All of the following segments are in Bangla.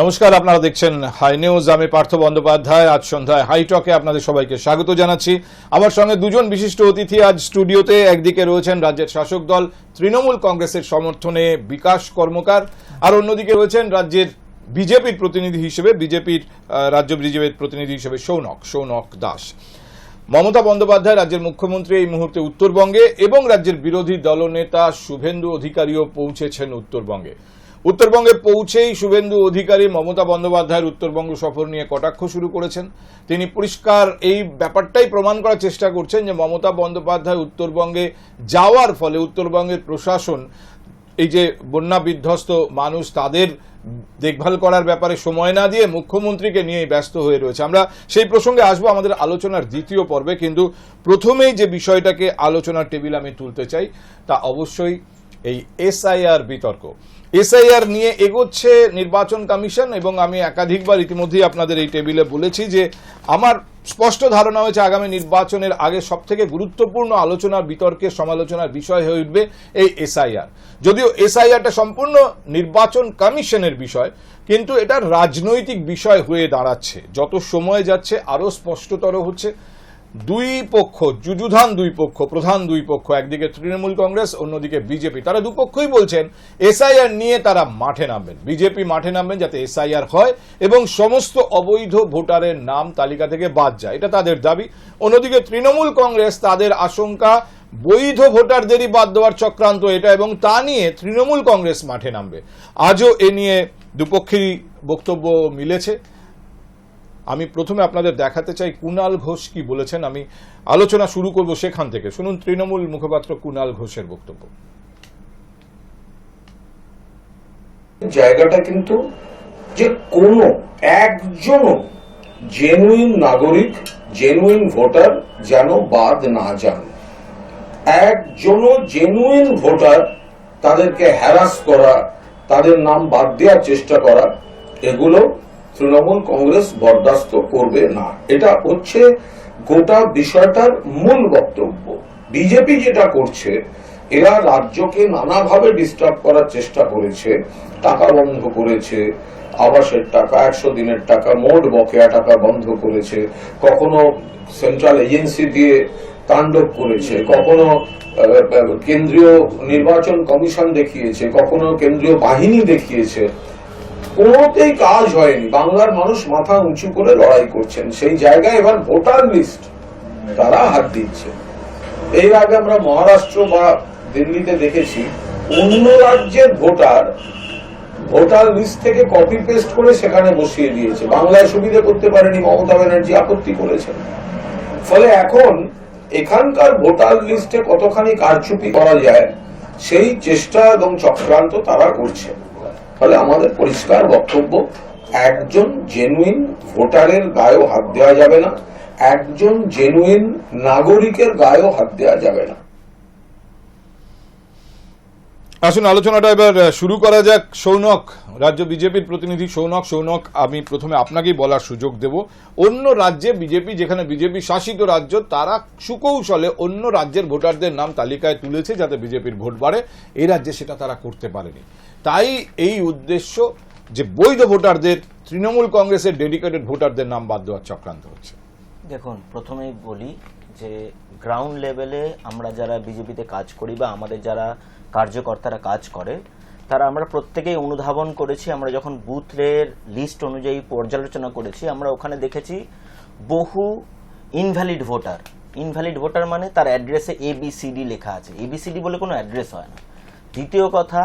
নমস্কার, আপনারা দেখছেন হাই নিউজ আমি পার্থ বন্দ্যোপাধ্যায়। আজ সন্ধ্যায় হাইটকে আপনাদের সবাইকে স্বাগত জানাচ্ছি। আমার সঙ্গে দুজন বিশিষ্ট অতিথি আজ স্টুডিওতে। একদিকে রয়েছেন রাজ্যের শাসক দল, তৃণমূল কংগ্রেসের সমর্থনে বিকাশ কর্মকার। আর অন্যদিকে রয়েছেন রাজ্যের বিজেপির প্রতিনিধি হিসেবে, বিজেপির রাজ্য বিজেপির প্রতিনিধি হিসেবে সৌনক সৌনক দাস। মমতা বন্দ্যোপাধ্যায় রাজ্যের মুখ্যমন্ত্রী এই মুহূর্তে উত্তরবঙ্গে এবং রাজ্যের বিরোধী দলনেতা শুভেন্দু অধিকারীও পৌঁছেছেন উত্তরবঙ্গে। উত্তরবঙ্গে পৌঁছেই শুভেন্দু অধিকারী মমতা বন্দ্যোপাধ্যায়ের উত্তরবঙ্গ সফর নিয়ে কটাক্ষ শুরু করেছেন। তিনি পরিষ্কার এই ব্যাপারটাই প্রমাণ করার চেষ্টা করছেন যে মমতা বন্দ্যোপাধ্যায় উত্তরবঙ্গে যাওয়ার ফলে উত্তরবঙ্গের প্রশাসন, এই যে বন্যা বিধ্বস্ত মানুষ, তাদের দেখভাল করার ব্যাপারে সময় না দিয়ে মুখ্যমন্ত্রীকে নিয়েই ব্যস্ত হয়ে রয়েছে। আমরা সেই প্রসঙ্গে আসব আমাদের আলোচনার দ্বিতীয় পর্বে, কিন্তু প্রথমেই যে বিষয়টাকে আলোচনার টেবিল আমি তুলতে চাই, তা অবশ্যই এই এসআইআর বিতর্ক। এসআইআর নিয়ে এগোচ্ছে নির্বাচন কমিশন এবং আমি একাধিকবার ইতিমধ্যেই আপনাদের এই টেবিলে বলেছি যে আমার স্পষ্ট ধারণা হয়েছে আগামী নির্বাচনের আগে সব থেকে গুরুত্বপূর্ণ আলোচনার বিতর্কের সমালোচনার বিষয় হয়ে উঠবে এই এসআইআর। যদিও এসআইআরটা সম্পূর্ণ নির্বাচন কমিশনের বিষয়, কিন্তু এটা রাজনৈতিক বিষয় হয়ে দাঁড়াচ্ছে। যত সময় যাচ্ছে, আরও স্পষ্টতর হচ্ছে। দুই পক্ষ, যুযুধান দুই পক্ষ, প্রধান দুই পক্ষ, একদিকে তৃণমূল কংগ্রেস, অন্যদিকে বিজেপি। তারা দুপক্ষই বলছেন, এসআইআর নিয়ে তারা মাঠে নামবেন। বিজেপি মাঠে নামবেন যাতে এসআইআর হয় এবং সমস্ত অবৈধ ভোটারের নাম তালিকা থেকে বাদ যায়। এটা তাদের দাবি। অন্যদিকে তৃণমূল কংগ্রেস, তাদের আশঙ্কা, বৈধ ভোটারদেরই বাদ দেওয়ার চক্রান্ত এটা এবং তা নিয়ে তৃণমূল কংগ্রেস মাঠে নামবে। আজও এ নিয়ে দুপক্ষেরই বক্তব্য মিলেছে। আমি প্রথমে আপনাদের দেখাতে চাই কুনাল ঘোষ কি বলেছেন। আমি আলোচনা শুরু করব সেখান থেকে। শুনুন তৃণমূল মুখপাত্র কুনাল ঘোষের বক্তব্য। জায়গাটা কিন্তু যে কোনো একজনও জেনুইন নাগরিক জেনুইন ভোটার যেন বাদ না যান। একজনও জেনুইন ভোটার তাদেরকে হ্যারাস করা, তাদের নাম বাদ দেওয়ার চেষ্টা করা, এগুলো তৃণমূল কংগ্রেস বরদাস্ত করবে না। এটা হচ্ছে গোটা বিষয়টার মূল বক্তব্য। বিজেপি যেটা করছে, এরা রাজ্যকে নানাভাবে ডিস্টার্ব করার চেষ্টা করেছে। টাকা বন্ধ করেছে, আবাসের টাকা, একশো দিনের টাকা, মোট বকেয়া টাকা বন্ধ করেছে, কখনো সেন্ট্রাল এজেন্সি দিয়ে তাণ্ডব করেছে, কখনো কেন্দ্রীয় নির্বাচন কমিশন দেখিয়েছে, কখনো কেন্দ্রীয় বাহিনী দেখিয়েছে। কোনোতেই কাজ হয়নি। বাংলার মানুষ মাথা উঁচু করে লড়াই করছেন। সেই জায়গায় এবার ভোটার লিস্ট তারা হাত দিচ্ছে। এর আগে আমরা মহারাষ্ট্র বা দিল্লিতে দেখেছি, অন্য রাজ্যের ভোটার ভোটার লিস্ট থেকে কপি পেস্ট করে সেখানে বসিয়ে দিয়েছে। বাংলায় সুবিধা করতে পারেনি, মমতা ব্যানার্জি আপত্তি করেছেন। ফলে এখন এখানকার ভোটার লিস্টে কতখানি কারচুপি করা যায়, সেই চেষ্টা এবং চক্রান্ত তারা করছে। ফলে আমাদের পরিষ্কার বক্তব্য, একজন জেনুইন ভোটারের গায়েও হাত দেওয়া যাবে না, একজন জেনুইন নাগরিকের গায়েও হাত দেওয়া যাবে না। আসুন, আলোচনাটা এবার শুরু করা যাক। সৌনক, রাজ্য বিজেপির প্রতিনিধি সৌনক সৌনক, আমি প্রথমে আপনাকেই বলার সুযোগ দেব। অন্য রাজ্যে বিজেপি, যেখানে বিজেপি শাসিত রাজ্য, তারা সুকৌশলে অন্য রাজ্যের ভোটারদের নাম তালিকায় তুলেছে যাতে বিজেপির ভোট বাড়ে। এই রাজ্যে সেটা তারা করতে পারেনি। তাই এই উদ্দেশ্য যে বৈধ ভোটারদের, তৃণমূল কংগ্রেসের ডেডিকেটেড ভোটারদের নাম বাদ দেওয়ার চক্রান্ত হচ্ছে। দেখুন, প্রথমেই বলি যে গ্রাউন্ড লেভেলে আমরা যারা বিজেপিতে কাজ করি বা আমাদের যারা কার্যকর্তারা কাজ করে, তারা আমরা প্রত্যেকেই অনুধাবন করেছি, আমরা যখন বুথের লিস্ট অনুযায়ী পর্যালোচনা করেছি, আমরা ওখানে দেখেছি বহু ইনভ্যালিড ভোটার ইনভ্যালিড ভোটার মানে তার অ্যাড্রেসে এবিসিডি লেখা আছে। এবিসিডি বলে কোনো অ্যাড্রেস হয় না। দ্বিতীয় কথা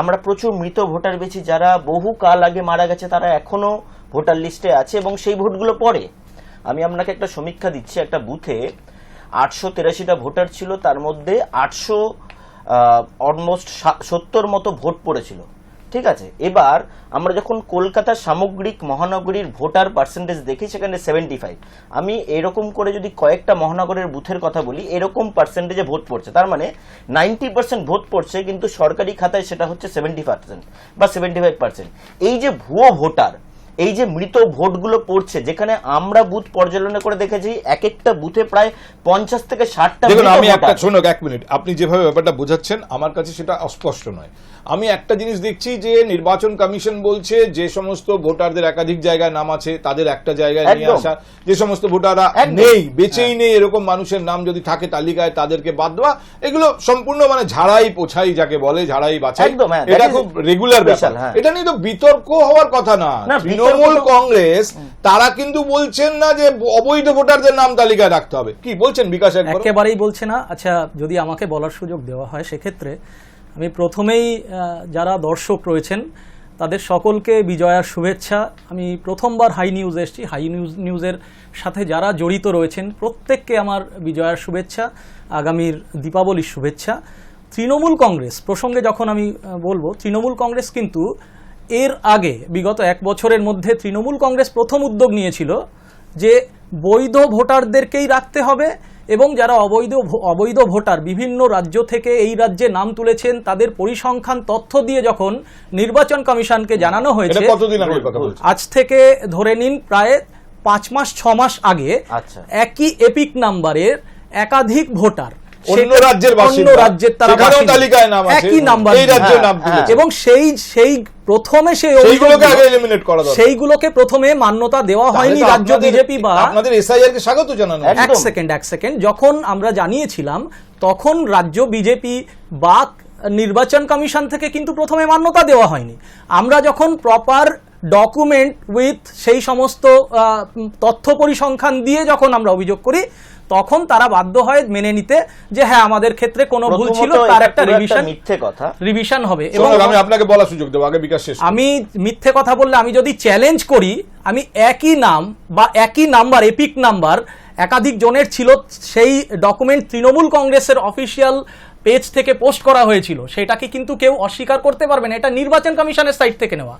আমরা প্রচুর মৃত ভোটার পেয়েছি, যারা বহু কাল আগে মারা গেছে, তারা এখনও ভোটার লিস্টে আছে এবং সেই ভোটগুলো পড়ে আমি আপনাকে একটা সমীক্ষা দিচ্ছি, একটা বুথে আটশো তেরাশিটা ভোটার ছিল, তার মধ্যে আটশো অলমোস্ট সত্তর মতো ভোট পড়েছিল। ঠিক আছে, এবার আমরা যখন কলকাতার সামগ্রিক মহানগরীর ভোটার পার্সেন্টেজ দেখি, সেখানে সেভেন্টি ফাইভ আমি এরকম করে যদি কয়েকটা মহানগরের বুথের কথা বলি, এরকম পার্সেন্টেজে ভোট পড়ছে। তার মানে নাইনটি পার্সেন্ট ভোট পড়ছে, কিন্তু সরকারি খাতায় সেটা হচ্ছে সেভেন্টি পার্সেন্ট বা সেভেন্টি ফাইভ পার্সেন্ট এই যে ভুয়ো ভোটার এই যে মৃত ভোটগুলো পড়ছে যেখানে আমরা বুথ পর্যালোচনা করে দেখেছি এক একটা বুথে প্রায় পঞ্চাশ থেকে ষাটটা দেখুন আমি একটা। শোনক এক মিনিট। আপনি যেভাবে ব্যাপারটা বোঝাচ্ছেন আমার কাছে সেটা অস্পষ্ট নয়। আমি একটা জিনিস দেখছি যে নির্বাচন কমিশন বলছে যে সমস্ত ভোটারদের একাধিক জায়গায় নাম আছে তাদের একটা জায়গায় নিয়ে আসা যে সমস্ত ভোটাররা হ্যাঁ। নেই বেঁচেই নেই এরকম মানুষের নাম যদি থাকে তালিকায় তাদেরকে বাদ দেওয়া এগুলো সম্পূর্ণ মানে ঝাড়াই পোছাই যাকে বলে ঝাড়াই বাছাই। হ্যাঁ, এটা খুব রেগুলার ব্যাপার। হ্যাঁ। এটা নিয়ে তো বিতর্ক হওয়ার কথা না। তৃণমূল কংগ্রেস তারা কিন্তু বলছেন না যে অবৈধ ভোটারদের নাম তালিকায় রাখতে হবে। কি বলছেন বিকাশ একেবারেই বলছে না। আচ্ছা যদি আমাকে বলার সুযোগ দেওয়া হয় সেক্ষেত্রে আমি প্রথমেই যারা দর্শক রয়েছেন তাদের সকলকে বিজয়ার শুভেচ্ছা। আমি প্রথমবার হাই নিউজ এসেছি। হাই নিউজ নিউজের সাথে যারা জড়িত রয়েছেন প্রত্যেককে আমার বিজয়ার শুভেচ্ছা আগামীর দীপাবলির শুভেচ্ছা। তৃণমূল কংগ্রেস প্রসঙ্গে যখন আমি বলব তৃণমূল কংগ্রেস কিন্তু এর আগে বিগত এক বছরের মধ্যে তৃণমূল কংগ্রেস প্রথম উদ্যোগ নিয়েছিল যে বৈধ ভোটারদেরকেই রাখতে হবে এবং যারা অবৈধ অবৈধ ভোটার বিভিন্ন রাজ্য থেকে এই রাজ্যে নাম তুলেছেন তাদের পরিসংখ্যান তথ্য দিয়ে যখন নির্বাচন কমিশনকে জানানো হয়েছে আজ থেকে ধরে নিন প্রায় পাঁচ মাস ছ মাস আগে আচ্ছা। একই এপিক নাম্বারের একাধিক ভোটার অন্য সেটা- রাজ্যের বাসিন্দা। অন্য রাজ্যের তারা সেখানেও বাসিন্দা। তালিকায় নাম আছে। একই নাম্বার এই রাজ্যের নাম হ্যাঁ, এবং সেই সেই প্রথমে সেই সেইগুলোকে আগে এলিমিনেট করা দরকার সেইগুলোকে প্রথমে মান্যতা দেওয়া হয়নি রাজ্য বিজেপি বা আপনাদের এসআইআর কে স্বাগত জানানো এক সেকেন্ড এক সেকেন্ড যখন আমরা জানিয়েছিলাম তখন রাজ্য বিজেপি বা নির্বাচন কমিশন থেকে কিন্তু প্রথমে মান্যতা দেওয়া হয়নি আমরা যখন প্রপার ডকুমেন্ট উইথ সেই সমস্ত তথ্য পরিসংখ্যান দিয়ে যখন আমরা অভিযোগ করি তখন তারা বাধ্য হয় মেনে নিতে যে হ্যাঁ আমাদের ক্ষেত্রে কোনো ভুল ছিল তার একটা রিভিশন মিথ্যে কথা। রিভিশন হবে এবং আমি আপনাকে বলার সুযোগ দেবো আগে বিকাশ শেষ আমি মিথ্যে কথা বললে আমি যদি চ্যালেঞ্জ করি আমি একই নাম বা একই নাম্বার এপিক নাম্বার একাধিক জনের ছিল সেই ডকুমেন্ট তৃণমূল কংগ্রেসের অফিসিয়াল পেজ থেকে পোস্ট করা হয়েছিল। সেটাকে কিন্তু কেউ অস্বীকার করতে পারবে না এটা নির্বাচন কমিশনের সাইট থেকে নেওয়া।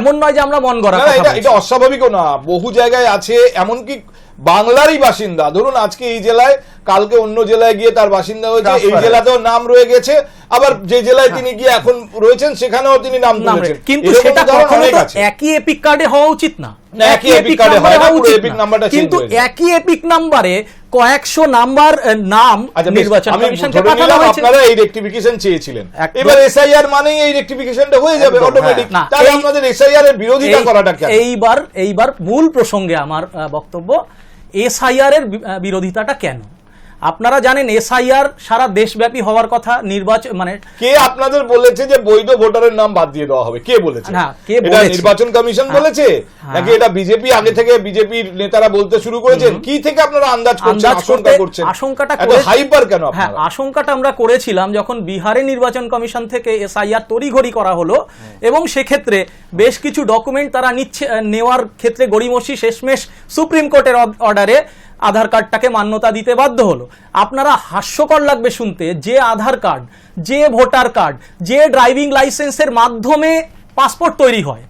এমন নয় যে আমরা মন গড়া না, না, এটা এটা অস্বাভাবিকও না। বহু জায়গায় আছে এমনকি বাংলারই বাসিন্দা। ধরুন আজকে এই জেলায় কালকে অন্য জেলায় গিয়ে তার বাসিন্দা হয়েছে এই জেলাতেও নাম রয়ে গেছে আবার যে জেলায় তিনি গিয়ে এখন রয়েছেন সেখানেও তিনি নাম তুলেছেন। কিন্তু সেটা কখনো। একই এপিক কার্ডে হওয়া উচিত না। একই epic card এ নাম্বারে না, হওয়া পুরো উচিত নাম্বারটা কিন্তু একই এপিক নাম্বারে কয়েকশো নাম্বার নাম আচ্ছা নির্বাচন কমিশনকে পাঠানো হয়েছে। আপনারা এই রেকটিফিকেশন চেয়েছিলেন। এবার এসআইআর মানেই এই রেকটিফিকেশনটা হয়ে যাবে অটোমেটিক হ্যাঁ। তাহলে আপনাদের এসআইআর এর বিরোধিতা করাটা কেন? এইবার এইবার মূল প্রসঙ্গে আমার বক্তব্য এসআইআর এর বিরোধিতাটা কেন? আপনারা জানেন এসআইআর সারা দেশব্যাপী হওয়ার কথা নির্বাচন মানে কে আপনাদের বলেছে যে বৈধ ভোটারের নাম বাদ দিয়ে দেওয়া হবে? কে বলেছে? না, কে বলেছে? নির্বাচন কমিশন হ্যাঁ। বলেছে? হ্যাঁ। নাকি এটা বিজেপি? আগে থেকে বিজেপির নেতারা বলতে শুরু করেছেন। কি থেকে আপনারা আন্দাজ করছেন আশঙ্কা করছেন? আশঙ্কাটা করে- হাইপার কেন হ্যাঁ আপনারা? আশঙ্কাটা আমরা করেছিলাম যখন বিহারে নির্বাচন কমিশন থেকে এসআইআর তড়িঘড়ি করা হলো। এবং সেক্ষেত্রে বেশ কিছু ডকুমেন্ট তারা নিচ্ছে নেওয়ার ক্ষেত্রে গড়িমসি শেষমেশ সুপ্রিম কোর্টের অর্ডারে আধার কার্ডটাকে মান্যতা দিতে বাধ্য হলো। আপনারা হাস্যকর লাগবে শুনতে যে আধার কার্ড যে ভোটার কার্ড যে ড্রাইভিং লাইসেন্সের মাধ্যমে পাসপোর্ট তৈরি হয়।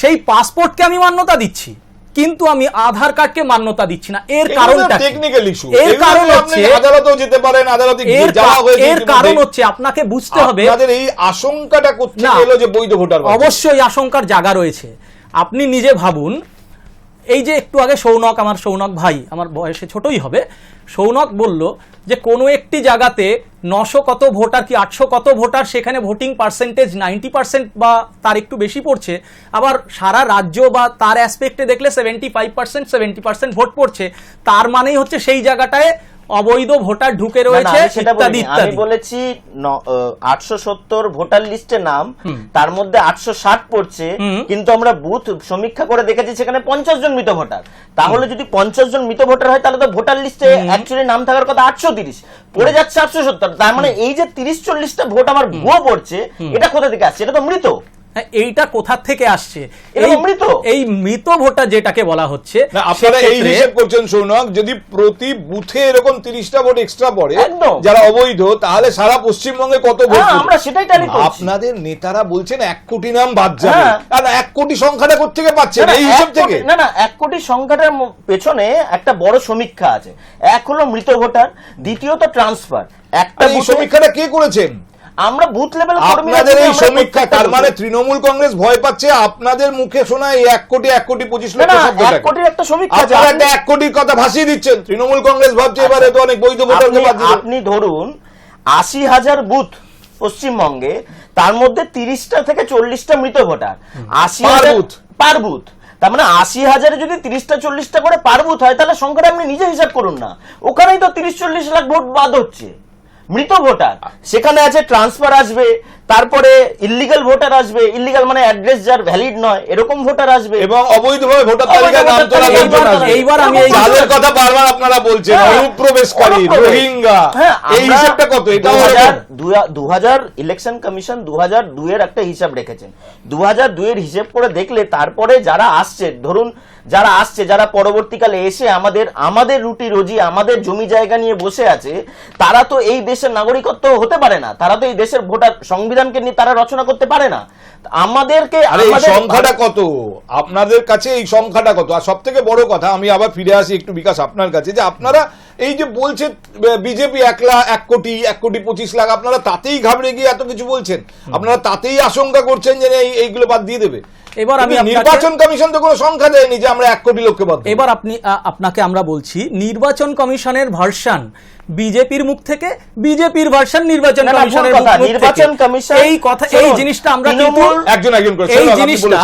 সেই পাসপোর্টকে আমি মান্যতা দিচ্ছি কিন্তু আমি আধার কার্ডকে মান্যতা দিচ্ছি না। এর কারণটা টেকনিক্যাল ইস্যু এর কারণ হচ্ছে আদালতেও যেতে পারেন আদালতে যাওয়া হয়েছে এর কারণ হচ্ছে আপনাকে বুঝতে হবে আপনাদের এই আশঙ্কাটা করতে না। এলো যে বৈধ ভোটার। অবশ্যই আশঙ্কার জায়গা রয়েছে। আপনি নিজে ভাবুন এই যে একটু আগে সৌনক, আমার সৌনক ভাই, আমার বয়সে ছোটই হবে, সৌনক বলল যে কোনো একটি জায়গাতে নশো কত ভোটার কি আটশো কত ভোটার, সেখানে ভোটিং পার্সেন্টেজ নাইনটি পার্সেন্ট বা তার একটু বেশি পড়ছে, আবার সারা রাজ্য বা তার অ্যাসপেক্টে দেখলে seventy five percent seventy percent vote পড়ছে, তার মানেই হচ্ছে সেই জায়গাটায় অবৈধ ভোটার ঢুকে রয়েছে ইত্যাদি আমি ইত্যাদি। বলেছি আটশো সত্তর ভোটার লিস্টে নাম তার মধ্যে আটশো ষাট পড়ছে কিন্তু আমরা বুথ সমীক্ষা করে দেখেছি সেখানে পঞ্চাশ জন মৃত ভোটার। তাহলে যদি পঞ্চাশ জন মৃত ভোটার হয় তাহলে তো ভোটার লিস্টে অ্যাকচুয়ালি নাম থাকার কথা আটশো তিরিশ। পড়ে যাচ্ছে আটশো সত্তর। তার মানে এই যে তিরিশ চল্লিশটা ভোট আমার ভুয়ো পড়ছে এটা কোথা থেকে আসছে? এটা তো মৃত। হ্যাঁ, এইটা কোথা থেকে আসছে? এই- মৃত। এই মৃত ভোটার যেটাকে বলা হচ্ছে আপনারা এই হিসেব করছেন সৌনক যদি প্রতি বুথে এরকম তিরিশটা ভোট এক্সট্রা পড়ে যারা অবৈধ তাহলে সারা পশ্চিমবঙ্গে কত ভোট হ্যাঁ, আমরা সেটাই টালি করছি। আপনাদের নেতারা বলছেন এক কোটি নাম বাদ যাবে। হ্যাঁ। আর এক কোটি সংখ্যাটা কোথেকে পাচ্ছেন? না, না, এই হিসাব থেকে। না না এক কোটি সংখ্যাটার পেছনে একটা বড় সমীক্ষা আছে। এক হলো মৃত ভোটার দ্বিতীয়ত ট্রান্সফার একটা সমীক্ষাটা কে করেছেন? আমরা বুথ লেভেল আপনাদের এই সমীক্ষা তার মানে তৃণমূল কংগ্রেস ভয় পাচ্ছে আপনাদের মুখে শোনা এই এক কোটি এক কোটি পঁচিশ লক্ষ এক কোটির একটা সমীক্ষা আপনারা একটা এক কোটির কথা ভাসিয়ে দিচ্ছেন। তৃণমূল কংগ্রেস ভাবছে এবারে তো অনেক বৈধ ভোটারকে আপনি- ধরুন আশি হাজার বুথ পশ্চিমবঙ্গে তার মধ্যে তিরিশটা থেকে চল্লিশটা মৃত ভোটার। আশি হাজার পার বুথ তার মানে আশি হাজারে যদি তিরিশটা চল্লিশটা করে পারবুত হয় তাহলে সংখ্যাটা আপনি নিজে হিসাব করুন না। ওখানেই তো তিরিশ চল্লিশ লাখ ভোট বাদ হচ্ছে। মৃত ভোটার। সেখানে আছে ট্রান্সফার আসবে তারপরে ইল্লিগাল ভোটার আসবে ইল্লিগাল মানে অ্যাড্রেস যার ভ্যালিড নয় এরকম ভোটার আসবে। এবং অবৈধভাবে ভোটার তালিকায় নাম তোলা লোকজন আসবে। এইবার আমি এই- যাদের কথা বারবার আপনারা বলছেন হ্যাঁ, অনুপ্রবেশকারী রোহিঙ্গা। হ্যাঁ, এই হিসাবটা কত? এটা 2000 দু হাজার ইলেকশন কমিশন দু হাজার দুইয়ের একটা হিসাব রেখেছেন। দু হাজার দুইয়ের হিসেব করে দেখলে তারপরে যারা আসছে ধরুন যারা আসছে যারা পরবর্তীকালে এসে আমাদের আমাদের রুটি রোজি আমাদের জমি জায়গা নিয়ে বসে আছে তারা তো এই দেশের নাগরিকত্ব হতে পারে না। তারা তো এই দেশের ভোটার সংবিধানকে নিয়ে তারা রচনা করতে পারে না। আমাদেরকে এই সংখ্যাটা কত? আপনাদের কাছে এই সংখ্যাটা কত? আর সব থেকে বড় কথা আমি আবার ফিরে আসি একটু বিকাশ আপনার কাছে যে আপনারা এই যে বলছেন বিজেপি এক লাখ এক কোটি এক কোটি পঁচিশ লাখ আপনারা তাতেই ঘাবড়ে গিয়ে এত কিছু বলছেন। আপনারা তাতেই আশঙ্কা করছেন যে এইগুলো বাদ দিয়ে দেবে। এবার আমি আপনাকে- নির্বাচন কমিশন তো কোনো সংখ্যা দেয়নি যে আমরা এক কোটি লোককে বাদ এবার আপনি আপনাকে আমরা বলছি নির্বাচন কমিশনের ভার্সন বিজেপির মুখ থেকে বিজেপির ভার্সন নির্বাচন কমিশনের কথা। নির্বাচন কমিশন এই কথা এই জিনিসটা আমরা কিন্তু একজন একজন করে এই জিনিসটা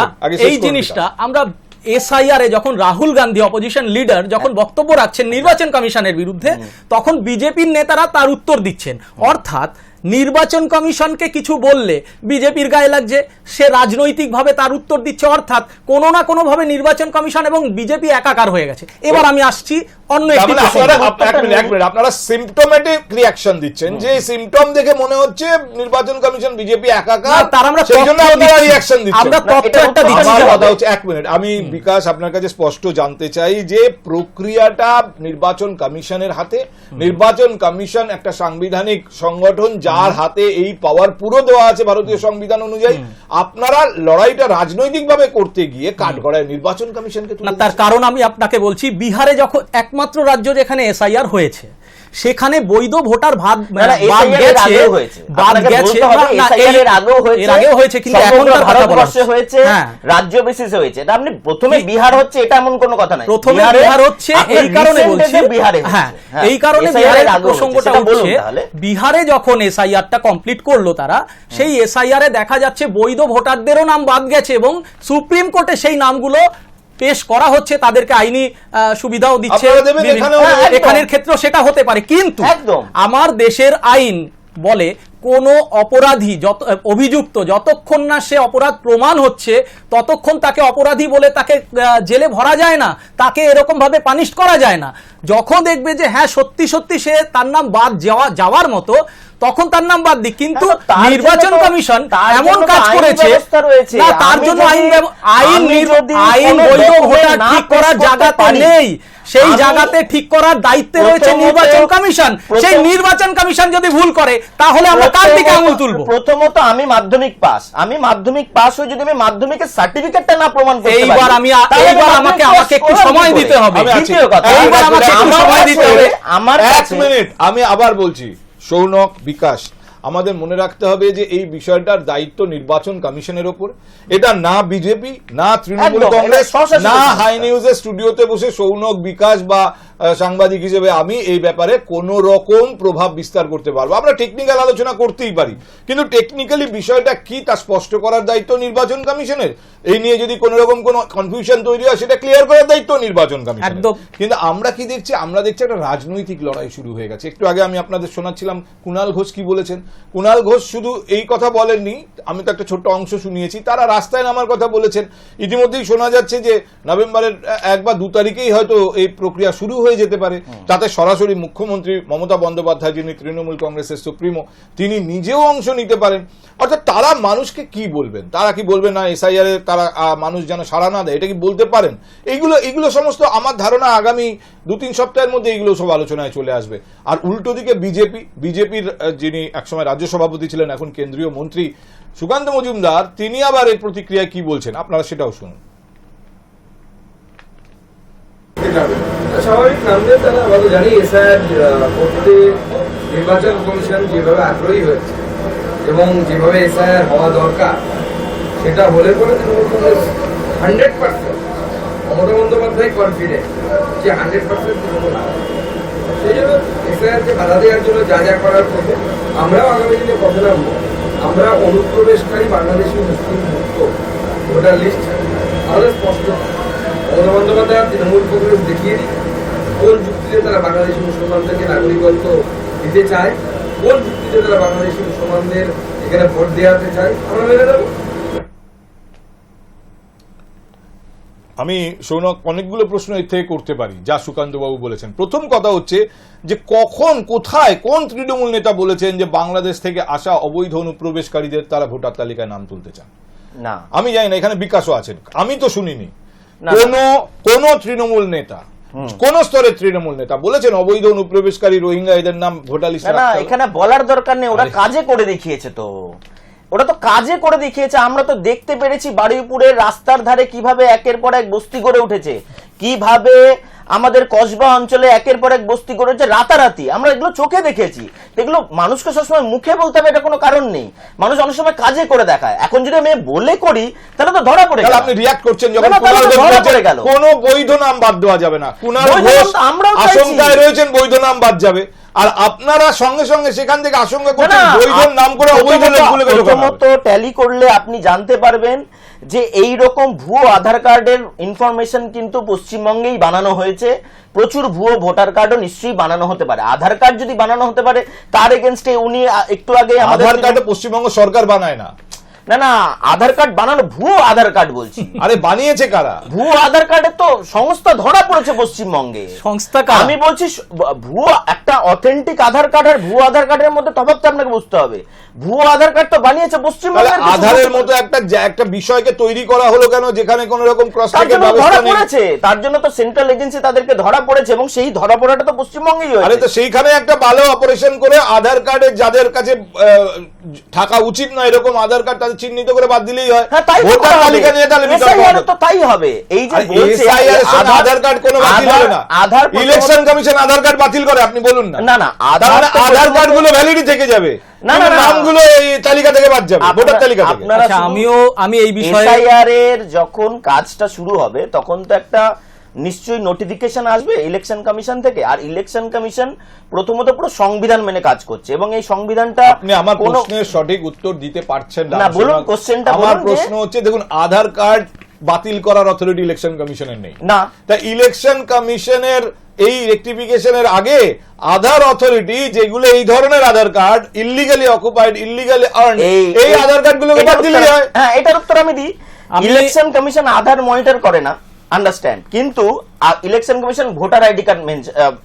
এই জিনিসটা আমরা এসআইআর এ যখন রাহুল গান্ধী অপোজিশন লিডার যখন বক্তব্য রাখছেন নির্বাচন কমিশনের বিরুদ্ধে তখন বিজেপির নেতারা তার উত্তর দিচ্ছেন। অর্থাৎ নির্বাচন কমিশনকে কিছু বললে বিজেপির গায়ে লাগছে। সে রাজনৈতিকভাবে তার উত্তর দিচ্ছে অর্থাৎ কোনো না কোনো ভাবে নির্বাচন কমিশন এবং বিজেপি একাকার হয়ে গেছে। এবার আমি আসছি অন্য একটি আপনারা আপ- এক মিনিট, এক মিনিট, আপনারা সিমটোমেটিক রিয়াকশন দিচ্ছেন। যে সিমটম দেখে মনে হচ্ছে নির্বাচন কমিশন বিজেপি একাকার তার আমরা সেই জন্য আপনারা রিয়াকশন দিচ্ছেন। আমরা তথ্য একটা দিচ্ছি। কথা হচ্ছে এক মিনিট আমি বিকাশ আপনার কাছে স্পষ্ট জানতে চাই যে প্রক্রিয়াটা নির্বাচন কমিশনের হাতে। নির্বাচন কমিশন একটা সাংবিধানিক সংগঠন যার হাতে এই পাওয়ার পুরো দেওয়া আছে ভারতীয় সংবিধান অনুযায়ী আপনারা লড়াইটা রাজনৈতিক ভাবে করতে গিয়ে কাঠগড়ায় নির্বাচন কমিশনকে তার কারণ আমি আপনাকে বলছি বিহারে যখন একমাত্র রাজ্য যেখানে এসআইআর হয়েছে সেখানে বৈধ ভোটার না, বাদ গেছে বাদ গেছে। এর আগেও হয়েছে, এর আগেও হয়েছে কিন্তু ভারতবর্ষে হয়েছে হ্যাঁ। রাজ্য বেসিসে হয়েছে। এটা আপনি প্রথমে বিহার হচ্ছে এটা এমন কোনো কথা নাই প্রথমে বিহারে- হচ্ছে এই কারণে বলছি বিহারে হ্যাঁ হ্যাঁ, এই কারণে বিহারের প্রসঙ্গটা উঠছে। বিহারে যখন এসআইআরটা কমপ্লিট করল তারা সেই এসআইআরে দেখা যাচ্ছে বৈধ ভোটারদেরও নাম বাদ গেছে এবং সুপ্রিম কোর্টে সেই নামগুলো পেশ করা হচ্ছে তাদেরকে আইনি আহ, সুবিধাও দিচ্ছে। হ্যাঁ। এখানের ক্ষেত্রেও সেটা হতে পারে। কিন্তু আমার দেশের আইন বলে কোনো অপরাধী যত অভিযুক্ত যতক্ষণ না সে অপরাধ প্রমাণ হচ্ছে ততক্ষণ তাকে অপরাধী বলে তাকে জেলে ভরা যায় না তাকে এরকম ভাবে পানিশ করা যায় না। যখন দেখবে যে হ্যাঁ সত্যি সত্যি সে তার নাম বাদ যাওয়া যাওয়ার মতো তখন তার নাম বাদ দিক। কিন্তু নির্বাচন কমিশন এমন কাজ করেছে না তার জন্য আইন আইন আইন বৈধ ভোটার ঠিক করার জায়গাতে নেই। সেই জায়গাতে ঠিক করার দায়িত্বে রয়েছে নির্বাচন কমিশন। সেই নির্বাচন কমিশন যদি ভুল করে তাহলে আমরা দিকে আঙুল তুলবো প্রথমত আমি মাধ্যমিক পাস আমি মাধ্যমিক পাস হয়ে যদি আমি মাধ্যমিকের সার্টিফিকেটটা না প্রমাণ করতে এইবার আমি এইবার আমাকে আমাকে একটু সময় দিতে হবে। এইবার আমাকে একটু সময় দিতে হবে। আমার এক কাছে মিনিট আমি আবার বলছি সৌনক বিকাশ আমাদের মনে রাখতে হবে যে এই বিষয়টার দায়িত্ব নির্বাচন কমিশনের ওপর এটা না বিজেপি না তৃণমূল কংগ্রেস না। হাই নিউজের স্টুডিওতে বসে সৌনক বিকাশ বা সাংবাদিক হিসেবে আমি এই ব্যাপারে কোন রকম প্রভাব বিস্তার করতে পারব। আমরা টেকনিক্যাল আলোচনা করতেই পারি। কিন্তু টেকনিক্যালি বিষয়টা কি তা স্পষ্ট করার দায়িত্ব নির্বাচন কমিশনের? এই নিয়ে যদি কোন রকম কোনো কনফিউশন তৈরি হয় সেটা ক্লিয়ার করার দায়িত্ব নির্বাচন একদম। কিন্তু আমরা কি দেখছি? আমরা দেখছি একটা রাজনৈতিক লড়াই শুরু হয়ে গেছে। একটু আগে আমি আপনাদের শোনাচ্ছিলাম কুণাল ঘোষ কি বলেছেন? কুণাল ঘোষ শুধু এই কথা বলেননি আমি তো একটা ছোট্ট অংশ শুনিয়েছি তারা রাস্তায় নামার কথা বলেছেন। ইতিমধ্যেই শোনা যাচ্ছে যে নভেম্বরের এক বা দু তারিখেই হয়তো এই প্রক্রিয়া শুরু হয়ে যেতে পারে। তাতে সরাসরি মুখ্যমন্ত্রী মমতা বন্দ্যোপাধ্যায় যিনি তৃণমূল কংগ্রেসের সুপ্রিমো তিনি নিজেও অংশ নিতে পারেন। অর্থাৎ তারা মানুষকে কি বলবেন? তারা কি বলবেন না এসআইআর এর তারা মানুষ যেন সাড়া না দেয়? এটা কি বলতে পারেন? এইগুলো এগুলো সমস্ত আমার ধারণা আগামী দু তিন সপ্তাহের মধ্যে এগুলো সব আলোচনায় চলে আসবে। আর উল্টো দিকে বিজেপি বিজেপির যিনি একসময় রাজ্য সভাপতি ছিলেন এখন কেন্দ্রীয় মন্ত্রী সুকান্ত মজুমদার তিনি আবার এর প্রতিক্রিয়ায় কি বলছেন? আপনারা সেটাও শুনুন। স্বাভাবিক নামদের তারা আমরা জানি এসআইআর করতে নির্বাচন কমিশন যেভাবে আগ্রহী হয়েছে এবং যেভাবে এসআইআর হওয়া দরকার, সেটা হলে পরে hundred percent Mamata Bandyopadhyay confident যে হান্ড্রেড পার্সেন্ট তৃণমূল। সেই জন্য এসআইআরকে বাধা দেওয়ার জন্য যা যা করার করব, আমরাও আগামী দিনে পথে নামবো। আমরা অনুপ্রবেশকারী বাংলাদেশি মুসলিম মুক্ত ভোটার লিস্ট আমাদের স্পষ্ট। মমতা বন্দ্যোপাধ্যায় তৃণমূল কংগ্রেস দেখিয়ে দিই কোন যুক্তিতে তারা বাংলাদেশি মুসলমানদেরকে নাগরিকত্ব দিতে চায়? কোন যুক্তিতে তারা বাংলাদেশি মুসলমানদের এখানে ভোট দেওয়াতে চায়? আমরা মেনে নেব। আমি সৌনক অনেকগুলো প্রশ্ন এর থেকে করতে পারি যা সুকান্ত বাবু বলেছেন। প্রথম কথা হচ্ছে যে কখন কোথায় কোন তৃণমূল নেতা বলেছেন যে বাংলাদেশ থেকে আসা অবৈধ অনুপ্রবেশকারীদের তারা ভোটার তালিকায় নাম তুলতে চান? না। আমি জানি না এখানে বিকাশও আছেন। আমি তো শুনিনি। কোন কোন তৃণমূল নেতা কোন স্তরের তৃণমূল নেতা? বলেছেন অবৈধ অনুপ্রবেশকারী রোহিঙ্গা এদের নাম ভোটালি না না এখানে বলার দরকার নেই ওরা কাজে করে দেখিয়েছে তো। ওরা তো কাজে করে দেখিয়েছে আমরা তো দেখতে পেরেছি বারুইপুরের রাস্তার ধারে কীভাবে একের পর এক বস্তি গড়ে উঠেছে। কীভাবে আমাদের কসবা অঞ্চলে একের পর এক বস্তি উঠেছে রাতারাতি। আমরা এগুলো চোখে দেখেছি। এগুলো মানুষকে সবসময় মুখে বলতে হবে এটা কোনো কারণ নেই। মানুষ অনেক সময় কাজে করে দেখায়। এখন যদি আমি বলে করি তাহলে তো ধরা পড়ে গেলাম। আপনি রিয়াক্ট করছেন যখন ধরা পড়ে গেল। কোনো বৈধ নাম বাদ দেওয়া যাবে না। বৈধ ঘোষ নাম আমরাও আশঙ্কায় রয়েছেন বৈধ নাম বাদ যাবে। আর আপনারা সঙ্গে সঙ্গে সেখান থেকে আশঙ্কা করছেন বৈধ নাম করে অবৈধ লোকগুলোকে হবে। প্রথমত ট্যালি করলে আপনি জানতে পারবেন যে এই রকম ভুয়ো আধার কার্ডের ইনফরমেশন কিন্তু পশ্চিমবঙ্গেই বানানো হয়েছে। প্রচুর ভুয়ো ভোটার কার্ডও নিশ্চয়ই বানানো হতে পারে। আধার কার্ড যদি বানানো হতে পারে তার এগেনস্টে উনি একটু আগে আধার কার্ড পশ্চিমবঙ্গ সরকার বানায় না। না না আধার কার্ড বানানো ভুয়ো আধার কার্ড বলছি। আরে বানিয়েছে কারা? ভুয়ো আধার কার্ডের তো সংস্থা ধরা পড়েছে পশ্চিমবঙ্গে। সংস্থা আমি বলছি ভুয়ো একটা অথেন্টিক আধার কার্ড আর ভুয়ো আধার কার্ডের মধ্যে তফাৎটা আপনাকে বুঝতে হবে। ভুয়ো আধার কার্ড তো বানিয়েছে পশ্চিমবঙ্গের আধারের মতো একটা একটা বিষয়কে তৈরি করা হলো কেন? যেখানে কোন রকম ক্রস চেকের ব্যবস্থা ধরা নেই। পড়েছে। তার জন্য তো সেন্ট্রাল এজেন্সি তাদেরকে ধরা পড়েছে এবং সেই ধরা পড়াটা তো পশ্চিমবঙ্গেই আরে তো সেইখানে একটা ভালো অপারেশন করে আধার কার্ডে যাদের কাছে আহ, থাকা উচিত না এরকম আধার কার্ড তাদের চিহ্নিত করে বাদ দিলেই হয়। হ্যাঁ ভোটার তালিকা নিয়ে তাহলে তো তাই হবে। এই যে আধার- আধার কার্ড কোনো বাতিল আধার- হবে না। Aadhaar election commission Aadhaar card বাতিল করে আপনি বলুন না। না না তার মানে আধার কার্ডগুলো ভ্যালিডি থেকে যাবে। না, না, না। নামগুলো এই তালিকা থেকে বাদ যাবে ভোটার তালিকা থেকে। আপনারা আচ্ছা আমিও আমি এই বিষয়ে এসআইআর এর যখন কাজটা শুরু হবে তখন তো একটা নিশ্চয়ই নোটিফিকেশন আসবে ইলেকশন কমিশন থেকে। আর ইলেকশন কমিশন প্রথমত পুরো সংবিধান মেনে কাজ করছে এবং এই সংবিধানটা আপনি আমার প্রশ্নের সঠিক উত্তর দিতে পারছেন না না, বলুন, কোশ্চেনটা আমার প্রশ্ন হচ্ছে দেখুন আধার কার্ড বাতিল করার অথরিটি ইলেকশন কমিশনের নেই। না। তা ইলেকশন কমিশনের এই রেক্টিফিকেশনের আগে আধার অথরিটি যেগুলো এই ধরনের Aadhaar card illegally occupied illegally earn এই আধার কার্ড গুলোকে এটার বাদ দিলেই হয়। হ্যাঁ এটার উত্তর আমি দিই। ইলেকশন কমিশন আধার মনিটর করে না। আন্ডারস্ট্যান্ড কিন্তু election commission voter ID card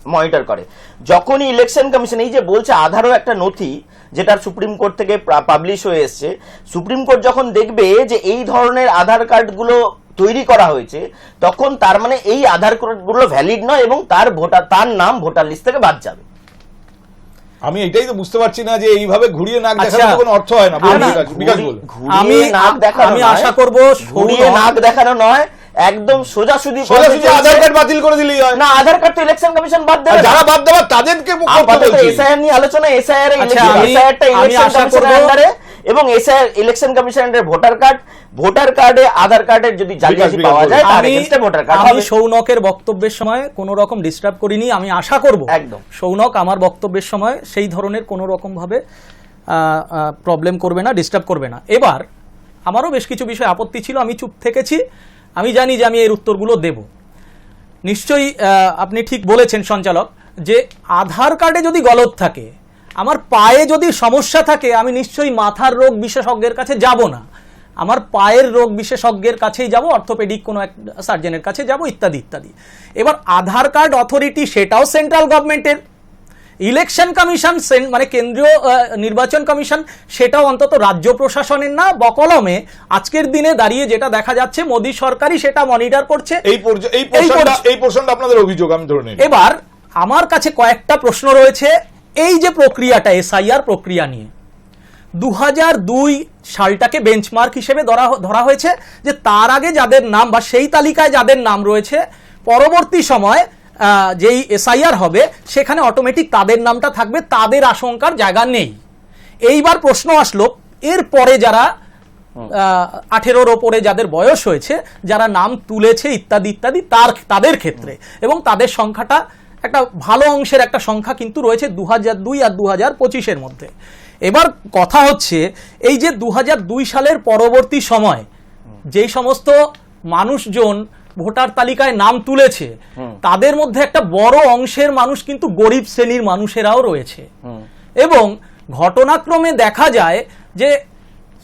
monitor করে। যখনই ইলেকশন কমিশন এই যে বলছে আধারও একটা নথি যেটা সুপ্রিম কোর্ট থেকে পাবলিশ হয়ে এসছে সুপ্রিম কোর্ট যখন দেখবে যে এই ধরনের আধার কার্ডগুলো তৈরি করা হয়েছে তখন তার মানে এই আধার কার্ডগুলো ভ্যালিড নয় এবং তার ভোটার তার নাম ভোটার লিস্ট থেকে বাদ যাবে। আমি এটাই তো বুঝতে পারছি না যে এইভাবে ঘুরিয়ে নাক আচ্ছা। দেখানোর কোনো অর্থ হয় না। আমি বিকাশ- ঘুরিয়ে আমি নাক দেখানো আমি আশা করব ঘুরিয়ে নাক দেখানো নয়। একদম সোজাসুজি সোজাসুজি আধার কার্ড বাতিল করে দিলেই হয়। না আধার কার্ড তো ইলেকশন কমিশন বাদ দেবে। যারা বাদ দেওয়ার তাদেরকে করতে আপাতত এসআইআর নিয়ে আলোচনা এসআইআর এসআইআরটা ইলেকশন আশা কমিশনের আন্ডারে এবং এসআইআর ইলেকশন কমিশনের ভোটার কার্ড ভোটার কার্ডে আধার কার্ডের যদি জালিয়াতি পাওয়া যায় তার এগেইনস্টে ভোটার কার্ড আমি সৌনকের বক্তব্যের সময় কোনো রকম ডিস্টার্ব করিনি আমি আশা করব। একদম। সৌনক আমার বক্তব্যের সময় সেই ধরনের কোনো রকম ভাবে প্রবলেম করবে না ডিস্টার্ব করবে না। এবার আমারও বেশ কিছু বিষয় আপত্তি ছিল আমি চুপ থেকেছি। আমি জানি যে আমি এর উত্তরগুলো দেব। নিশ্চয়ই আপনি ঠিক বলেছেন সঞ্চালক, যে আধার কার্ডে যদি গলত থাকে, আমার পায়ে যদি সমস্যা থাকে, আমি নিশ্চয়ই মাথার রোগ বিশেষজ্ঞের কাছে যাব না। আমার পায়ের রোগ বিশেষজ্ঞের কাছেই যাব, অর্থোপেডিক কোনো এক সার্জনের কাছে যাব, ইত্যাদি ইত্যাদি। এবার আধার কার্ড অথরিটি সেটাও সেন্ট্রাল গভর্নমেন্টের ইলেকশন কমিশন মানে কেন্দ্রীয় নির্বাচন কমিশন সেটাও অন্তত রাজ্য প্রশাসনের না বকলমে আজকের দিনে দাঁড়িয়ে যেটা দেখা যাচ্ছে মোদী সরকারই সেটা মনিটর করছে। এই এই পোর্শনটা আপনাদের অভিযোগ আমি ধরে নিই। এবার আমার কাছে কয়েকটা প্রশ্ন রয়েছে এই যে প্রক্রিয়াটা এসআইআর প্রক্রিয়া নিয়ে। দু দুই সালটাকে বেঞ্চমার্ক হিসেবে ধরা ধরা হয়েছে যে তার আগে যাদের নাম বা সেই তালিকায় যাদের নাম রয়েছে পরবর্তী সময় যেই এসআইআর হবে, সেখানে অটোমেটিক তাদের নামটা থাকবে, তাদের আশঙ্কার জায়গা নেই। এইবার প্রশ্ন আসলো এর পরে যারা আঠেরোর ওপরে যাদের বয়স হয়েছে, যারা নাম তুলেছে ইত্যাদি ইত্যাদি, তার, তাদের ক্ষেত্রে। এবং তাদের সংখ্যাটা একটা ভালো অংশের একটা সংখ্যা কিন্তু রয়েছে দু দুই আর দু হাজার পঁচিশের মধ্যে। এবার কথা হচ্ছে, এই যে দু হাজার দুই সালের পরবর্তী সময়, যেই সমস্ত মানুষজন ভোটার তালিকায় নাম তুলেছে তাদের মধ্যে একটা বড় অংশের মানুষ কিন্তু গরিব শ্রেণির মানুষেরাও রয়েছে। এবং ঘটনাক্রমে দেখা যায় যে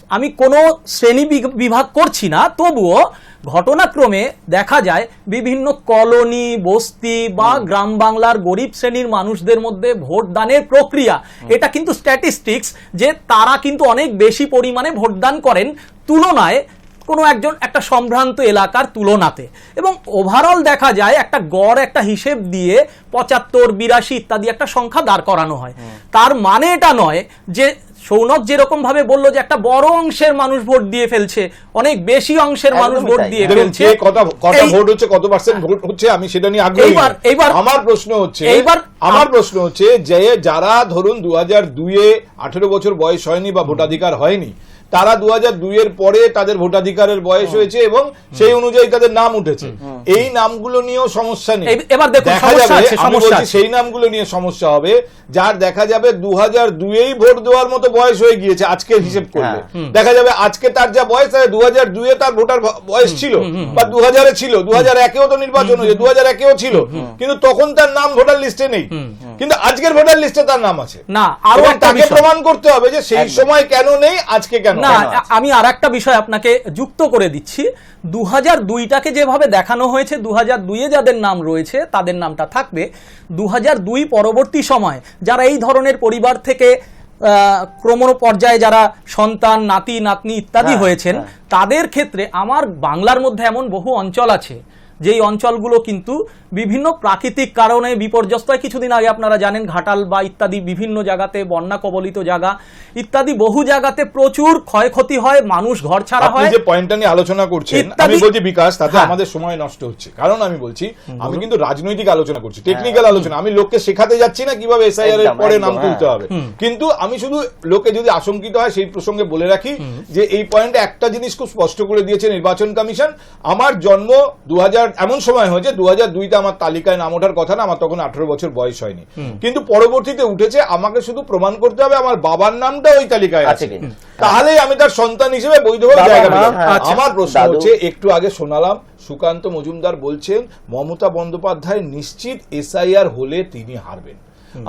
আমি কোনো শ্রেণি বিভাগ করছি না তবুও ঘটনাক্রমে দেখা যায় বিভিন্ন কলোনি বস্তি বা গ্রাম বাংলার গরিব শ্রেণির মানুষদের মধ্যে ভোটদানের প্রক্রিয়া। এটা কিন্তু স্ট্যাটিস্টিক্স যে তারা কিন্তু অনেক বেশি পরিমাণে ভোটদান করেন। তুলনায় কোনো একজন একটা সম্ভ্রান্ত এলাকার তুলনাতে। এবং ওভারঅল দেখা যায় একটা গড় একটা হিসেব দিয়ে পঁচাত্তর বিরাশি ইত্যাদি একটা সংখ্যা দাঁড় করানো হয়। তার মানে এটা নয় যে সৌনক যেরকম ভাবে বলল যে একটা বড় অংশের মানুষ ভোট দিয়ে ফেলছে অনেক বেশি অংশের মানুষ ভোট দিয়ে ফেলছে। কে কত কত ভোট হচ্ছে কত পার্সেন্ট ভোট হচ্ছে আমি সেটা নিয়ে আগ্রহী এইবার-। এইবার- আমার প্রশ্ন হচ্ছে এইবার- আমার প্রশ্ন হচ্ছে যে যারা ধরুন দু হাজার দুইয়ে আঠেরো বছর বয়স হয়নি বা ভোটাধিকার হয়নি তারা দু হাজার দুইয়ের পরে তাদের ভোটাধিকারের বয়স হয়েছে এবং সেই অনুযায়ী তাদের নাম উঠেছে। এই নামগুলো নিয়েও সমস্যা নেই। এবার দেখা যাবে আমি বলছি সেই নামগুলো নিয়ে সমস্যা হবে যার দেখা যাবে দু হাজার দুইয়েই ভোট দেওয়ার মতো বয়স হয়ে গিয়েছে আজকের হিসেব করলে। দেখা যাবে আজকে তার যা বয়স দু হাজার দুইয়ে তার ভোটার বয়স ছিল বা দু হাজারে ছিল দু হাজার একেও তো নির্বাচন হয়েছে দু হাজার একেও ছিল। কিন্তু তখন তার নাম ভোটার লিস্টে নেই। কিন্তু আজকের ভোটার লিস্টে তার নাম আছে। না আরও তাকে প্রমাণ করতে হবে যে সেই সময় কেন নেই আজকে কেন না। আমি আর একটা বিষয় আপনাকে যুক্ত করে দিচ্ছি দু হাজার দুইটাকে যেভাবে দেখানো হয়েছে দু হাজার দুইয়ে যাদের নাম রয়েছে তাদের নামটা থাকবে দু হাজার দুই পরবর্তী সময় যারা এই ধরনের পরিবার থেকে আহ, ক্রম পর্যায়ে যারা সন্তান নাতি নাতনি ইত্যাদি হ্যাঁ, হয়েছেন হ্যাঁ। তাদের ক্ষেত্রে আমার বাংলার মধ্যে এমন বহু অঞ্চল আছে যেই অঞ্চলগুলো কিন্তু বিভিন্ন প্রাকৃতিক কারণে বিপর্যস্ত হয়। কিছুদিন আগে আপনারা জানেন ঘাটাল বা ইত্যাদি বিভিন্ন জায়গাতে বন্যা কবলিত জায়গা ইত্যাদি বহু জায়গাতে প্রচুর ক্ষয়ক্ষতি হয় মানুষ ঘর ছাড়া হয়। যে পয়েন্টটা নিয়ে আলোচনা করছেন আমি বলছি বিকাশ তাতে হ্যাঁ। আমাদের সময় নষ্ট হচ্ছে। কারণ আমি বলছি আমি কিন্তু রাজনৈতিক আলোচনা করছি টেকনিক্যাল আলোচনা। আমি লোককে শেখাতে যাচ্ছি না কীভাবে এসআইআর এর পরে নাম তুলতে হ্যাঁ। হবে। কিন্তু আমি শুধু লোকে যদি আশঙ্কিত হয় সেই প্রসঙ্গে বলে রাখি যে এই পয়েন্টে একটা জিনিস খুব স্পষ্ট করে দিয়েছে নির্বাচন কমিশন। আমার জন্ম দু হাজার এমন সময় হয়েছে দু হাজার দুইতে আমার তালিকায় নাম ওঠার কথা না আমার তখন আঠারো বছর বয়স হয়নি। কিন্তু পরবর্তীতে উঠেছে আমাকে শুধু প্রমাণ করতে হবে আমার বাবার নামটা ওই তালিকায় আছে। তাহলেই আমি তার সন্তান হিসেবে বৈধভাবে জায়গা হ্যাঁ, আচ্ছা। আমার প্রশ্ন হচ্ছে একটু আগে শোনালাম সুকান্ত মজুমদার বলছেন মমতা বন্দ্যোপাধ্যায় নিশ্চিত এসআইআর হলে তিনি হারবেন।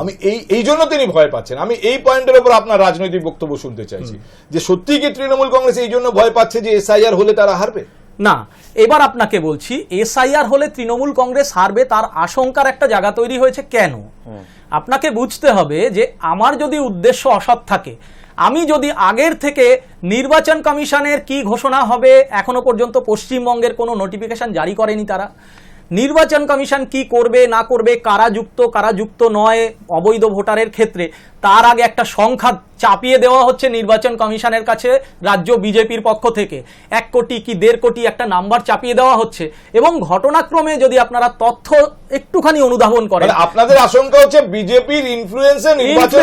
আমি এই এই জন্য তিনি ভয় পাচ্ছেন। আমি এই পয়েন্টের উপর আপনার রাজনৈতিক বক্তব্য শুনতে চাইছি। যে সত্যি কি তৃণমূল কংগ্রেস এই জন্য ভয় পাচ্ছে যে এসআইআর হলে তারা হারবে? না এবার আপনাকে বলছি এসআইআর হলে তৃণমূল কংগ্রেস হারবে তার আশঙ্কার একটা জায়গা তৈরি হয়েছে কেন? আপনাকে বুঝতে হবে যে আমার যদি উদ্দেশ্য অসৎ থাকে আমি যদি আগের থেকে নির্বাচন কমিশনের কি ঘোষণা হবে এখনও পর্যন্ত পশ্চিমবঙ্গের কোনো নোটিফিকেশন জারি করেনি তারা। নির্বাচন কমিশন কি করবে না করবে কারা যুক্ত কারা যুক্ত নয় অবৈধ ভোটারের ক্ষেত্রে। তার আগে একটা সংখ্যা চাপিয়ে দেওয়া হচ্ছে নির্বাচন কমিশনের কাছে রাজ্য বিজেপির পক্ষ থেকে। এক কোটি কি দেড় কোটি একটা নাম্বার চাপিয়ে দেওয়া হচ্ছে এবং ঘটনাক্রমে যদি আপনারা তথ্য একটুখানি অনুধাবন করেন। মানে আপনাদের আশঙ্কা হচ্ছে বিজেপির ইনফ্লুয়েন্সে নির্বাচন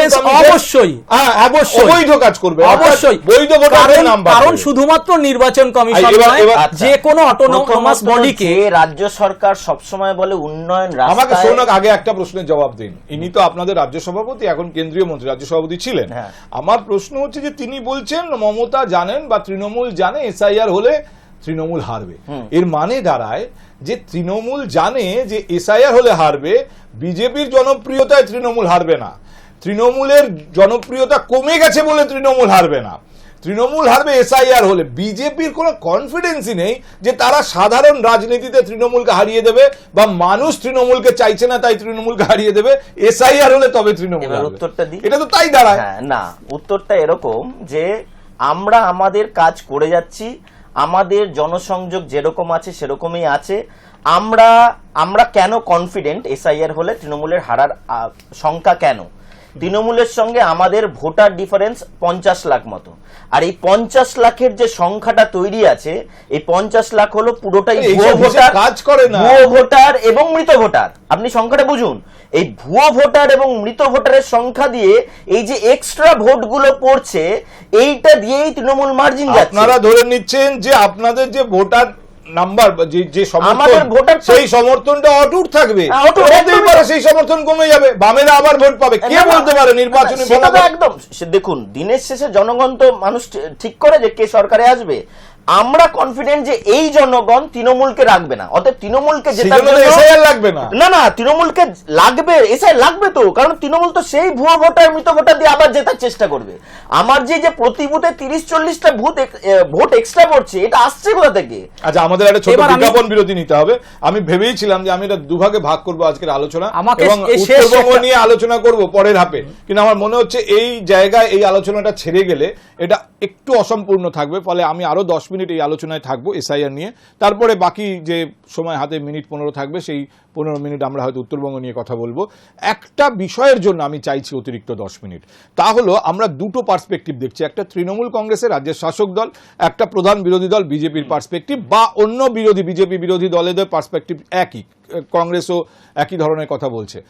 অবশ্যই হ্যাঁ, অবশ্যই। অবৈধ কাজ করবে। অবশ্যই। বৈধ কারণ- কারণ শুধুমাত্র নির্বাচন কমিশন এবার- নয় যে কোনো অটোনোমাস বডিকে রাজ্য সরকার সবসময় বলে উন্নয়ন আমাকে শোনাক আগে একটা প্রশ্নের জবাব দিন। ইনি তো আপনাদের রাজ্য সভাপতি এখন কেন্দ্রীয় মন্ত্রী রাজ্য সভাপতি ছিলেন। হ্যাঁ। আমার প্রশ্ন হচ্ছে যে তিনি বলছেন মমতা জানেন বা তৃণমূল জানে এসআইআর হলে তৃণমূল হারবে। এর মানে দাঁড়ায় যে তৃণমূল জানে যে এসআইআর হলে হারবে বিজেপির জনপ্রিয়তায় তৃণমূল হারবে না। তৃণমূলের জনপ্রিয়তা কমে গেছে বলে তৃণমূল হারবে না। তৃণমূল হারবে এসআইআর হলে। বিজেপির কোনো কনফিডেন্সই নেই যে তারা সাধারণ রাজনীতিতে তৃণমূলকে হারিয়ে দেবে বা মানুষ তৃণমূলকে চাইছে না তাই তৃণমূলকে হারিয়ে দেবে। এসআইআর হলে তবে তৃণমূল উত্তরটা দিই। এটা তো তাই দাঁড়ায়। হ্যাঁ না উত্তরটা এরকম যে আমরা আমাদের কাজ করে যাচ্ছি আমাদের জনসংযোগ যেরকম আছে সেরকমই আছে। আমরা আমরা কেন কনফিডেন্ট এসআইআর হলে তৃণমূলের হারার সংখ্যা কেন? তৃণমূলের সঙ্গে আমাদের ভোটার ডিফারেন্স পঞ্চাশ লাখ মতো। আর এই পঞ্চাশ লাখের যে সংখ্যাটা তৈরি আছে এই পঞ্চাশ লাখ হলো পুরোটাই ভুয়ো ভোটার কাজ করে না। ভুয়ো ভোটার এবং মৃত ভোটার। আপনি সংখ্যাটা বুঝুন। এই ভুয়ো ভোটার এবং মৃত ভোটারের সংখ্যা দিয়ে এই যে এক্সট্রা ভোটগুলো পড়ছে এইটা দিয়েই তৃণমূল মার্জিন যাচ্ছে। আপনারা ধরে নিচ্ছেন যে আপনাদের যে ভোটার নাম্বার যে যে সমর্থন ভোটার সেই সমর্থনটা অটুট থাকবে। হ্যাঁ, হতেই পারে সেই সমর্থন কমে যাবে। বামেরা আবার ভোট পাবে। কে বলতে পারে নির্বাচনী সেটা একদম। দেখুন দিনের শেষে জনগণ তো মানুষ ঠিক করে যে কে সরকারে আসবে। আমরা কনফিডেন্ট যে এই জনগণ তৃণমূলকে রাখবে না। অতএব তৃণমূলকে লাগবে না। না না তৃণমূলকে লাগবে এসআই লাগবে তো কারণ তৃণমূল তো সেই ভুয়ো ভোটার মৃত ভোটার দিয়ে আবার জেতার চেষ্টা করবে। আমার যে যে প্রতি বুথে তিরিশ চল্লিশটা ভূত ভোট এক্সট্রা পড়ছে এটা আসছে কোথা থেকে? আচ্ছা আমাদের একটা ছোট বিজ্ঞাপন বিরতি নিতে হবে। আমি ভেবেইছিলাম যে আমি এটা দুভাগে ভাগ করব আজকের আলোচনা আমাকে এবং শেষ উত্তরবঙ্গ নিয়ে আলোচনা করব পরের হাপে কিন্তু আমার মনে হচ্ছে এই জায়গায় এই আলোচনাটা ছেড়ে গেলে এটা একটু অসম্পূর্ণ থাকবে, ফলে আমি আরও দশ মিনিট এই আলোচনায় থাকব এসআইআর নিয়ে। তারপরে বাকি যে সময় হাতে মিনিট পনেরো থাকবে, সেই পনেরো মিনিট আমরা হয়তো উত্তরবঙ্গ নিয়ে কথা বলব। একটা বিষয়ের জন্য আমি চাইছি অতিরিক্ত দশ মিনিট। তা হলো, আমরা দুটো পার্সপেক্টিভ দেখছি। একটা তৃণমূল কংগ্রেসের রাজ্যের শাসক দল, একটা প্রধান বিরোধী দল, বিজেপির পার্সপেক্টিভ, বা অন্য বিরোধী, বিজেপি বিরোধী দলেদের পার্সপেক্টিভ একই। কংগ্রেসও একই ধরনের কথা বলছে।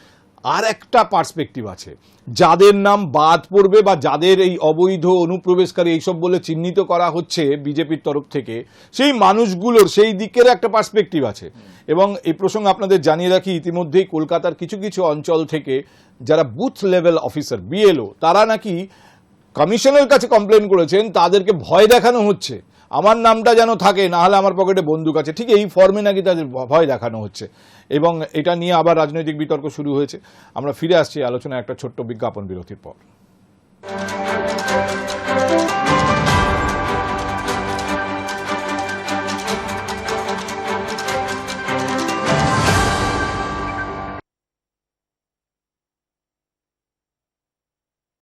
আর একটা পার্সপেক্টিভ আছে। যাদের নাম বাদ পড়বে বা যাদের এই অবৈধ অনুপ্রবেশকারী এইসব বলে চিহ্নিত করা হচ্ছে বিজেপির তরফ থেকে, সেই মানুষগুলোর, সেই দিকের একটা পার্সপেক্টিভ আছে। এবং এই প্রসঙ্গে আপনাদের জানিয়ে রাখি, ইতিমধ্যেই কলকাতার কিছু কিছু অঞ্চল থেকে যারা বুথ লেভেল অফিসার, বিএলও, তারা নাকি কমিশনের কাছে কমপ্লেন করেছেন, তাদেরকে ভয় দেখানো হচ্ছে। আমার নামটা যেন থাকে নাহলে আমার পকেটে বন্দুক আছে। ঠিক এই ফর্মে নাকি তাদের ভয় দেখানো হচ্ছে। এবং এটা নিয়ে আবার রাজনৈতিক বিতর্ক শুরু হয়েছে। আমরা ফিরে আসছি আলোচনায় একটা ছোট্ট বিজ্ঞাপন বিরতির পর।